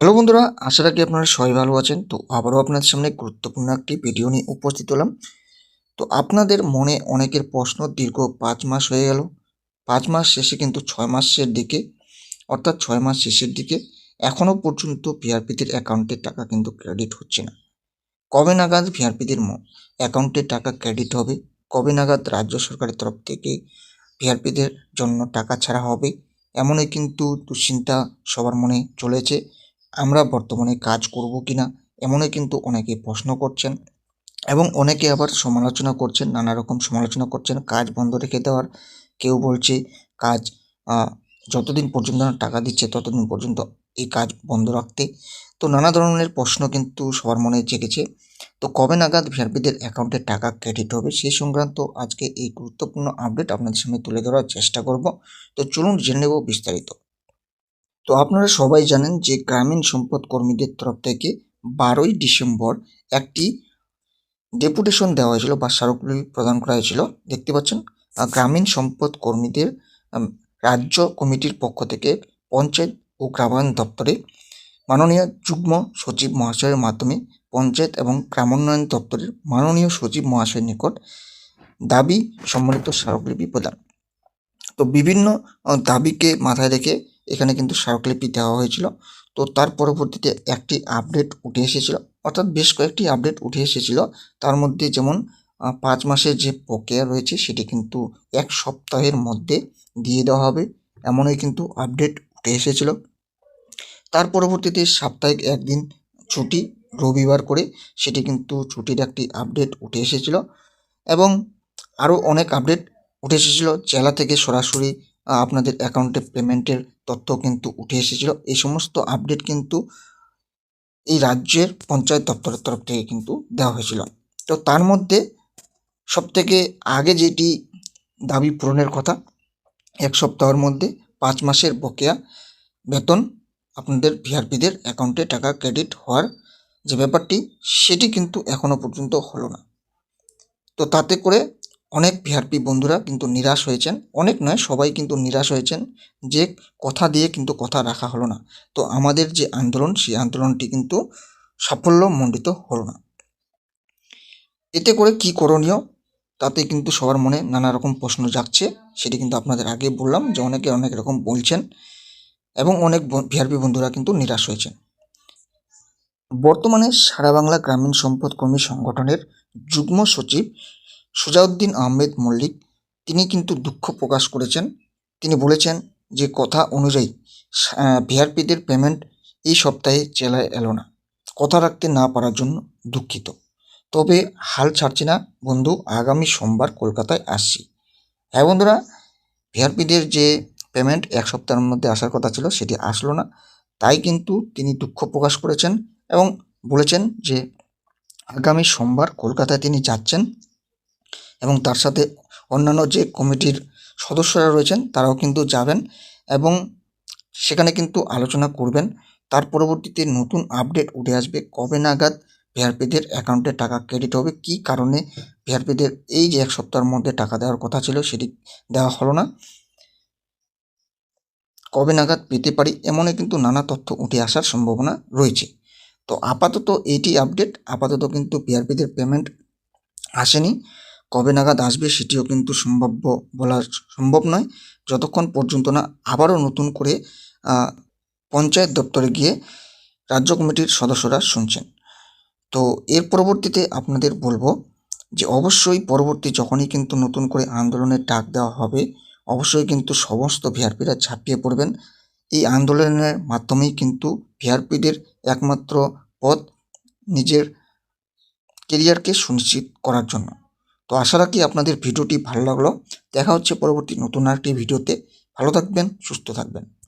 Hello বন্ধুরা, আশা রাখি আপনারা সবাই ভালো আছেন। তো আবারও আপনাদের সামনে গুরুত্বপূর্ণ একটি ভিডিও নিয়ে উপস্থিত হলাম। তো আপনাদের মনে অনেকের প্রশ্ন, দীর্ঘ পাঁচ মাস হয়ে গেল। পাঁচ মাস শেষে কিন্তু ছয় মাসের দিকে, অর্থাৎ ছয় মাস শেষের দিকে এখনও পর্যন্ত ভিআরপিদের অ্যাকাউন্টে টাকা কিন্তু ক্রেডিট হচ্ছে না। কবে নাগাদ ভিআরপিদের অ্যাকাউন্টে টাকা ক্রেডিট হবে? কবে নাগাদ রাজ্য সরকারের তরফ থেকে ভিআরপিদের জন্য টাকা ছাড়া হবে? এমনই কিন্তু দুশ্চিন্তা সবার মনে চলেছে। আমরা বর্তমানে কাজ করব কি না এমনই কিন্তু অনেকে প্রশ্ন করছেন এবং অনেকে আবার সমালোচনা করছেন, নানা রকম সমালোচনা করছেন, কাজ বন্ধ রেখে দেওয়ার। কেউ বলছে, কাজ যতদিন পর্যন্ত না টাকা দিচ্ছে, ততদিন পর্যন্ত এই কাজ বন্ধ রাখতে। তো নানা ধরনের প্রশ্ন কিন্তু সবার মনে জেগেছে। তো কবে নাগাদ ভিআরপিদের অ্যাকাউন্টে টাকা ক্রেডিট হবে সেই সংক্রান্ত আজকে এই গুরুত্বপূর্ণ আপডেট আপনাদের সামনে তুলে ধরার চেষ্টা করব। তো চলুন জেনে নেব বিস্তারিত। তো আপনারা সবাই জানেন যে গ্রামীণ সম্পদ কর্মীদের তরফ থেকে বারোই ডিসেম্বর একটি ডেপুটেশন দেওয়া হয়েছিল বা স্মারকলিপি প্রদান করা হয়েছিল। দেখতে পাচ্ছেন গ্রামীণ সম্পদ কর্মীদের রাজ্য কমিটির পক্ষ থেকে পঞ্চায়েত ও গ্রামায়ণ দপ্তরে মাননীয় যুগ্ম সচিব মহাশয়ের মাধ্যমে পঞ্চায়েত এবং গ্রামোন্নয়ন দপ্তরের মাননীয় সচিব মহাশয়ের নিকট দাবি সম্বলিত স্মারকলিপি প্রদান। তো বিভিন্ন দাবিকে মাথায় রেখে এখানে কিন্তু স্মারকলিপি দেওয়া হয়েছিল। তো তার পরবর্তীতে একটি আপডেট উঠে এসেছিল। অর্থাৎ বেশ কয়েকটি আপডেট উঠে এসেছিল। তার মধ্যে যেমন পাঁচ মাসের যে প্রক্রিয়া রয়েছে সেটি কিন্তু এক সপ্তাহের মধ্যে দিয়ে দেওয়া হবে। এমনই কিন্তু আপডেট উঠে এসেছিল। তার পরবর্তীতে সাপ্তাহিক একদিন ছুটি, রবিবার করে সেটি কিন্তু ছুটির একটি আপডেট উঠে এসেছিল। এবং আরও অনেক আপডেট উঠে এসেছিল। জেলা থেকে সরাসরি আপনাদের অ্যাকাউন্টে পেমেন্টের তথ্য কিন্তু উঠে এসেছিল। এই সমস্ত আপডেট কিন্তু এই রাজ্যের পঞ্চায়েত দপ্তরের তরফ থেকে কিন্তু দেওয়া হয়েছিল। তো তার মধ্যে সবথেকে আগে যেটি দাবি পূরণের কথা, এক সপ্তাহের মধ্যে পাঁচ মাসের বকেয়া বেতন আপনাদের ভিআরপিদের অ্যাকাউন্টে টাকা ক্রেডিট হওয়ার যে ব্যাপারটি, সেটি কিন্তু এখনও পর্যন্ত হলো না। তো তাতে করে অনেক ভিআরপি বন্ধুরা কিন্তু নিরাশ হয়েছেন। অনেক নয়, সবাই কিন্তু নিরাশ হয়েছেন যে কথা দিয়ে কিন্তু কথা রাখা হলো না। তো আমাদের যে আন্দোলন, সেই আন্দোলনটি কিন্তু সাফল্যমণ্ডিত হলো না। এতে করে কি করণীয়? তাতে কিন্তু সবার মনে নানা রকম প্রশ্ন জাগছে। সেটি কিন্তু আপনাদের আগে বললাম যে অনেকে অনেক রকম বলছেন এবং অনেক ভিআরপি বন্ধুরা কিন্তু নিরাশ হয়েছেন। বর্তমানে সারা বাংলা গ্রামীণ সম্পদ কর্মী সংগঠনের যুগ্ম সচিব সুজাউদ্দিন আহমেদ মল্লিক। তিনি কিন্তু দুঃখ প্রকাশ করেছেন। তিনি বলেছেন যে, কথা অনুযায়ী ভিআরপিদের পেমেন্ট এই সপ্তাহে চেলায় এলো না। কথা রাখতে না পারার জন্য দুঃখিত। তবে হাল ছাড়ছি না, বন্ধু। আগামী সোমবার কলকাতায় আসছি। হ্যাঁ বন্ধুরা, ভিআরপিদের যে পেমেন্ট এক সপ্তাহের মধ্যে আসার কথা ছিল, সেটি আসলো না। তাই কিন্তু তিনি দুঃখ প্রকাশ করেছেন এবং বলেছেন যে, আগামী সোমবার কলকাতায় তিনি যাচ্ছেন। এবং তার সাথে অন্যান্য যে কমিটির সদস্যরা রয়েছেন, তারাও কিন্তু যাবেন এবং সেখানে কিন্তু আলোচনা করবেন। তার পরবর্তীতে নতুন আপডেট উঠে আসবে কবে নাগাদ, ভিআরপিদের অ্যাকাউন্টে টাকা ক্রেডিট হবে, কি কারণে ভিআরপিদের এই যে এক সপ্তাহের মধ্যে টাকা দেওয়ার কথা ছিল সেটি দেওয়া হলো না। কবে নাগাদ পেতে পারি এমনই কিন্তু নানা তথ্য উঠে আসার সম্ভাবনা রয়েছে। তো আপাতত এইটি আপডেট, আপাতত কিন্তু পিআরপিদের পেমেন্ট আসেনি। কবে নাগাদ আসবে সেটিও কিন্তু সম্ভাব্য বলা সম্ভব নয়। যতক্ষণ পর্যন্ত না আবারও নতুন করে পঞ্চায়েত দপ্তরে গিয়ে রাজ্য কমিটির সদস্যরা শুনছেন। তো এর পরবর্তীতে আপনাদের বলব যে অবশ্যই পরবর্তী যখনই কিন্তু নতুন করে আন্দোলনের ডাক দেওয়া হবে, অবশ্যই কিন্তু সমস্ত ভিআরপিরা ঝাঁপিয়ে পড়বেন। এই আন্দোলনের মাধ্যমেই কিন্তু ভিআরপিদের একমাত্র পথ নিজের কেরিয়ারকে সুনিশ্চিত করার জন্য। তো আশা রাখি আপনাদের ভিডিওটি ভালো লাগল। দেখা হচ্ছে পরবর্তী নতুন আরেকটি ভিডিওতে। ভালো থাকবেন, সুস্থ থাকবেন।